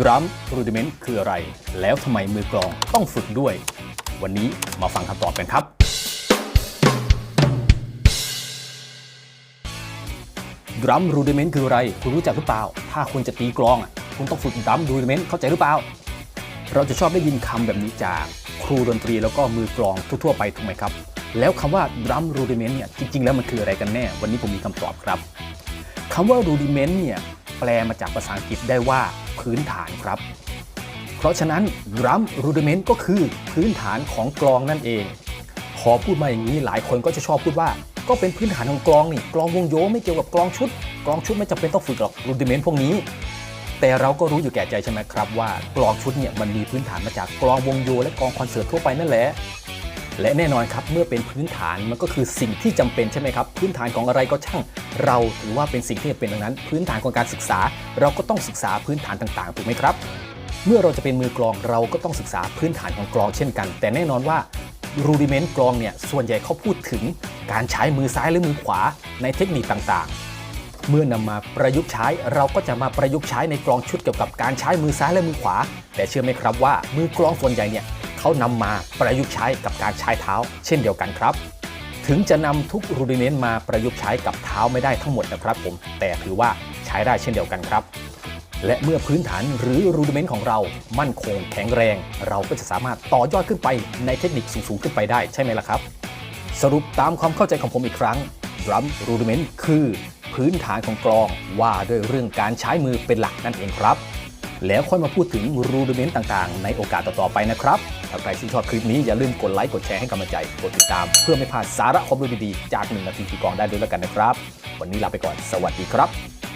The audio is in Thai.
ดรัมรูดิเมนต์คืออะไร แล้วทำไมมือกลองต้องฝึกด้วย วันนี้มาฟังคำตอบกันครับ ดรัมรูดิเมนต์คืออะไร คุณรู้จักหรือเปล่า ถ้าคุณจะตีกลองอะคุณต้องฝึกดรัมรูดิเมนต์เข้าใจหรือเปล่า เราจะชอบได้ยินคำแบบนี้จากครูดนตรีแล้วก็มือกลองทั่วๆไปถูกไหมครับ แล้วคำว่าดรัมรูดิเมนต์เนี่ยจริงๆ แล้วมันคืออะไรกันแน่ วันนี้ผมมีคำตอบครับคำว่ารูดิเมนต์เนี่ย แปลมาจากภาษาอังกฤษได้ว่าพื้นฐานครับ เพราะฉะนั้นรัมรูดเมนต์ก็คือพื้นฐานของกลองนั่นเอง พอพูดมาอย่างนี้หลายคนก็จะชอบพูดว่า ก็เป็นพื้นฐานของกลองนี่กลองวงโยไม่เกี่ยวกับกลองชุด กลองชุดไม่จำเป็นต้องฝึกหรอกรูดเมนต์พวกนี้ แต่เราก็รู้อยู่แก่ใจใช่ไหมครับว่ากลองชุดเนี่ยมันมีพื้นฐานมาจากกลองวงโยและกลองคอนเสิร์ตทั่วไปนั่นแหละ และแน่นอนครับเมื่อเป็นพื้นฐานมันก็คือสิ่งที่จำเป็นใช่ไหมครับ พื้นฐานของอะไรก็ช่าง เราถือว่าเป็นสิ่งที่จำเป็นดังนั้น พื้นฐานของการศึกษา เราก็ต้องศึกษาพื้นฐานต่างๆถูกไหมครับ เมื่อเราจะเป็นมือกลองเราก็ต้องศึกษาพื้นฐานของกลองเช่นกัน แต่แน่นอนว่ารูดิเมนต์กลองเนี่ยส่วนใหญ่เขาพูดถึงการใช้มือซ้ายหรือมือขวาในเทคนิคต่างๆ เมื่อนำมาประยุกต์ใช้เราก็จะมาประยุกต์ใช้ในกลองชุดเกี่ยวกับการใช้มือซ้ายและมือขวา แต่เชื่อไหมครับว่ามือกลองส่วนใหญ่เนี่ย เขานำมาประยุกต์ใช้กับการใช้เท้า เช่นเดียวกันครับ ถึงจะนำทุกรูดิเมนมาประยุกต์ใช้กับเท้าไม่ได้ทั้งหมดนะครับผม แต่ถือว่าใช้ได้เช่นเดียวกันครับ และเมื่อพื้นฐานหรือรูดิเมนต์ของเรามั่นคงแข็งแรง เราก็จะสามารถต่อยอดขึ้นไปในเทคนิคสูงๆขึ้นไปได้ใช่ไหมล่ะครับ สรุปตามความเข้าใจของผมอีกครั้ง drum rudiment คือพื้นฐานของกลองว่าด้วยเรื่องการใช้มือเป็นหลักนั่นเองครับ แล้วค่อยมาพูดถึงรูดเมนต์ต่างๆ ในโอกาสต่อๆไปนะครับ ถ้าใครชื่นชอบคลิปนี้อย่าลืมกดไลค์กดแชร์ให้กำลังใจ กดติดตาม เพื่อไม่พลาดสาระความรู้ดีๆ จากหนึ่งนาทีที่กองได้ด้วยแล้วกันนะครับ วันนี้ลาไปก่อน สวัสดีครับ